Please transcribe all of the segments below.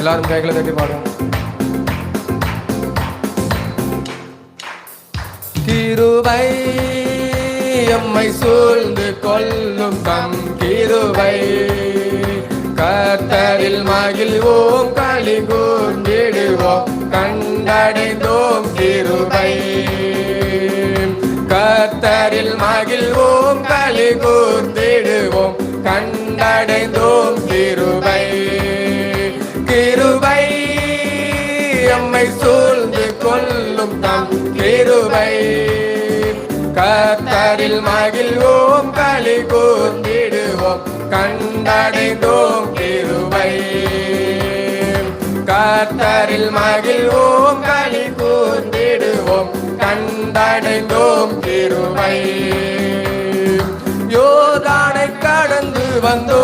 எல்லாரும் கைகளை தட்டி பாடுவோம் திருவை எம்மை சூழ்ந்து கொள்ளும் தம் கிருபை. கர்த்தரில் மகிழ்வோம் களி கூர்ந்திடுவோம் கண்டடைந்தோம் கிருபை. கர்த்தரில் மகிழ்வோம் களி கூர்ந்திடுவோம் கண்டடைந்தோம் எம்மை சூழ்ந்து கொள்ளும் தம் கிருபை. கத்தரில் மகிழ்வோம் களி கூர்ந்திடுவோம் கண்டடைந்தோம் கிருபை. கத்தரில் மகிழ்வோம் களி கூர்ந்திடுவோம் கண்டடைந்தோம் கிருபை. யோதானை கடந்து வந்தோம்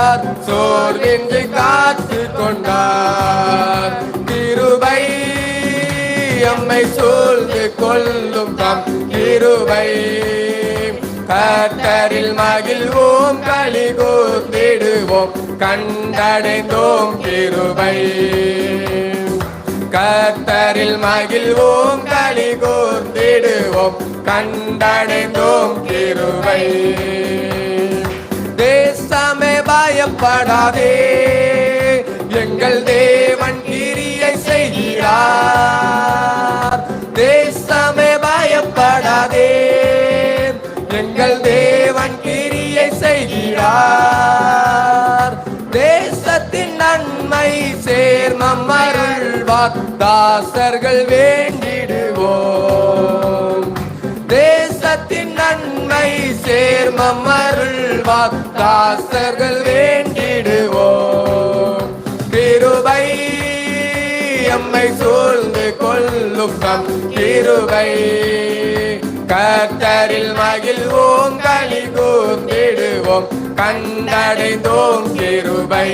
நடந்தார் சோர்வின்றி காத்து கொண்டார். கிருபை அம்மை சூழ்ந்து கொள்ளும் தம் கிருபை. கத்தரில் மகிழ்வோம் களி கூர்ந்திடுவோம் கண்டடைந்தோம் கிருபை. கத்தரில் மகிழ்வோம் களி கூர்ந்திடுவோம் கண்டடைந்தோம் திருவை பயப்படாதே. எங்கள் தேவன் கிரியை செய்கிறார். தேசமே பயப்படாதே. எங்கள் தேவன் கிரியை செய்கிறார். தேசத்தின் நன்மை சேர்மம் அருள்வார் தாசர்கள் வேண்டிடுவோம். தேசத்தின் நன்மை சேர்மம் அருள்வார் வேண்டிடுவோம். கிருபை எம்மை சூழ்ந்து கொள்ளும் தம் கிருபை. கர்த்தரில் மகிழ்வோம் களி கூர்ந்திடுவோம். கண்டடைந்தோம் கிருபை.